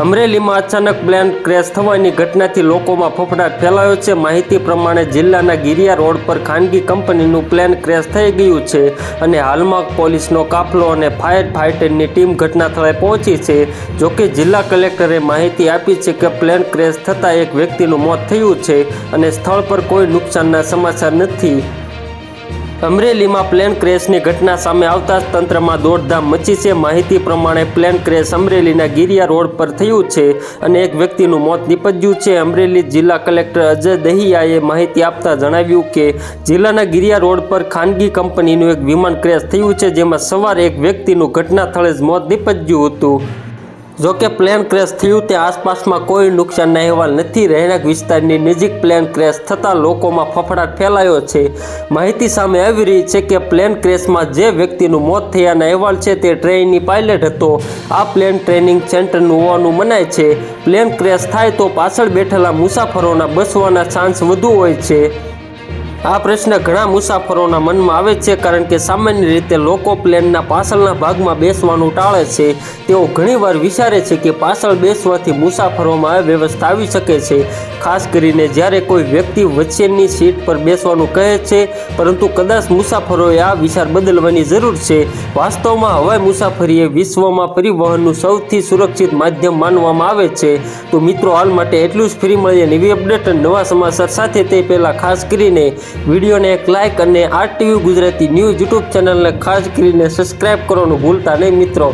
અમરેલીમાં અચાનક plane crash થવાની ઘટનાથી લોકોમાં ફફડાટ ફેલાયો છે. માહિતી પ્રમાણે જિલ્લાના ગિરિયા રોડ પર ખાનગી કંપનીનું પ્લેન ક્રેશ થઈ ગયું છે અને હાલમાં પોલીસનો કાફલો અને ફાયર ફાઇટરની ટીમ ઘટનાસ્થળે પહોંચી છે. જોકે જિલ્લા કલેક્ટરે માહિતી આપી છે કે પ્લેન ક્રેશ થતાં એક વ્યક્તિનું મોત થયું છે અને સ્થળ પર કોઈ નુકસાનના સમાચાર નથી. અમરેલીમાં પ્લેન ક્રેશની ઘટના સામે આવતા તંત્રમાં દોડધામ મચી છે. માહિતી પ્રમાણે પ્લેન ક્રેશ અમરેલીના ગિરિયા રોડ પર થયું છે અને એક વ્યક્તિનું મોત નીપજ્યું છે. અમરેલી જિલ્લા કલેક્ટર અજય દહિયાએ માહિતી આપતા જણાવ્યું કે, જિલ્લાના ગિરિયા રોડ પર ખાનગી કંપનીનું એક વિમાન ક્રેશ થયું છે, જેમાં સવારે એક વ્યક્તિનું ઘટના સ્થળે જ મોત નીપજ્યું હતું. જોકે પ્લેન ક્રેશ થયું તે આસપાસમાં કોઈ નુકસાનના અહેવાલ નથી. રહેણાંક વિસ્તારની નજીક પ્લેન ક્રેશ થતાં લોકોમાં ફફડાટ ફેલાયો છે. માહિતી સામે આવી રહી છે કે પ્લેન ક્રેશમાં જે વ્યક્તિનું મોત થયાના અહેવાલ છે તે ટ્રેનની પાયલટ હતો. આ પ્લેન ટ્રેનિંગ સેન્ટરનું હોવાનું મનાય છે. પ્લેન ક્રેશ થાય તો પાછળ બેઠેલા મુસાફરોના બસવાના ચાન્સ વધુ હોય છે. આ પ્રશ્ન ઘણા મુસાફરોના મનમાં આવે છે કારણ કે સામાન્ય રીતે લોકો પ્લેનના પાછળના ભાગમાં બેસવાનું ટાળે છે. તેઓ ઘણીવાર વિચારે છે કે પાછળ બેસવાથી મુસાફરોમાં વ્યવસ્થા આવી શકે છે. ખાસ કરીને જ્યારે કોઈ વ્યક્તિ વચ્ચેની સીટ પર બેસવાનું કહે છે, પરંતુ કદાચ મુસાફરોએ આ વિચાર બદલવાની જરૂર છે. વાસ્તવમાં હવાઈ મુસાફરી એ વિશ્વમાં પરિવહનનું સૌથી સુરક્ષિત માધ્યમ માનવામાં આવે છે. તો મિત્રો, હાલ માટે એટલું જ. ફ્રી મળીએ નવી અપડેટ અને નવા સમાચાર સાથે. તે પહેલાં ખાસ કરીને વિડીયોને એક લાઇક અને R TV Gujarati news YouTube ચેનલને ખાસ કરીને સબસ્ક્રાઇબ કરવાનું ભૂલતા નહીં મિત્રો.